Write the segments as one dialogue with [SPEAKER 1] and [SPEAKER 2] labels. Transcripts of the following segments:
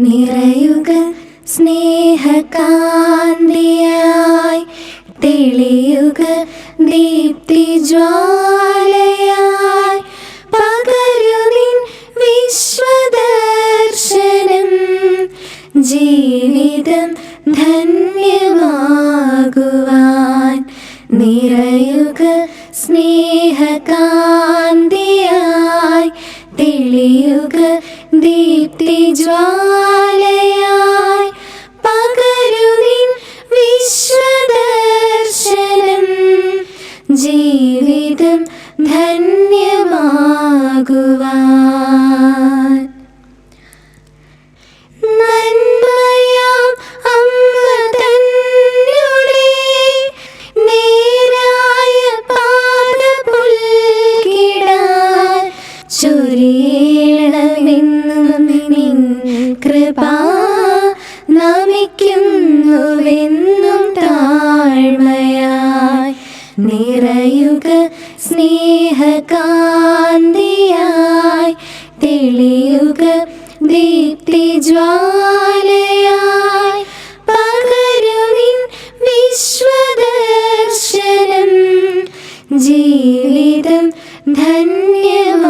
[SPEAKER 1] നിറയുക സ്നേഹകാന്തിയായി തെളിയുക ദീപ്തി ജ്വാലയായി പകരു നിൻ വിശ്വദർശനം ജീവിതം ധന്യമാകുവാൻ. നിറയുക സ്നേഹകാന്തിയായി തെളിയുക ദീപ്തി ജ്വാലയായി പകരു നിൻ വിശ്വദർശനം. ജീവിതം ധന്യമാകുവാൻ. നന്മയാം ചൊരിയണമെന്നും നിൻ കൃപ നമിക്കുന്നുവെന്നും താഴ്മയായി. നിറയുക സ്നേഹകാന്തിയായി. തെളിയുക ദീപ്തി ജ്വാലയായി പകരു നിൻ വിശ്വദർശനം ജീവിതം ധന്യമാകുവാൻ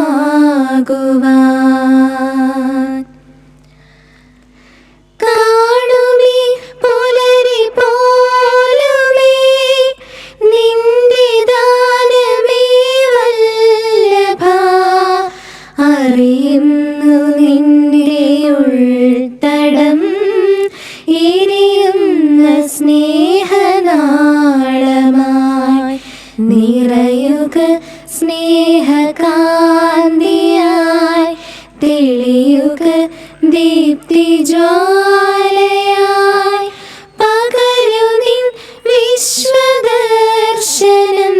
[SPEAKER 1] അറിയുന്നു നിന്റെ ഉൾത്തടം. എരിയുന്ന സ്നേഹനാളമായി നിറയുക സ്നേഹകാന്തിയായി. തെളിയുക ദീപ്തി ജ്വാലയായി പകരു നിൻ വിശ്വദർശനം.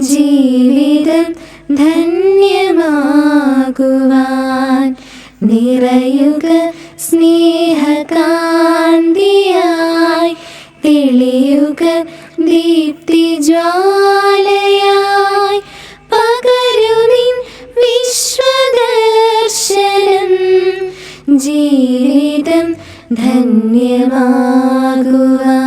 [SPEAKER 1] ജീവിതം ധന്യമാകുവാൻ നിറയുക സ്നേഹകാന്തിയായി. തെളിയുക ദീപ്തി ജ്വാലയായി പകരു നിൻ വിശ്വദർശനം. ജീവിതം ധന്യമാകുവാൻ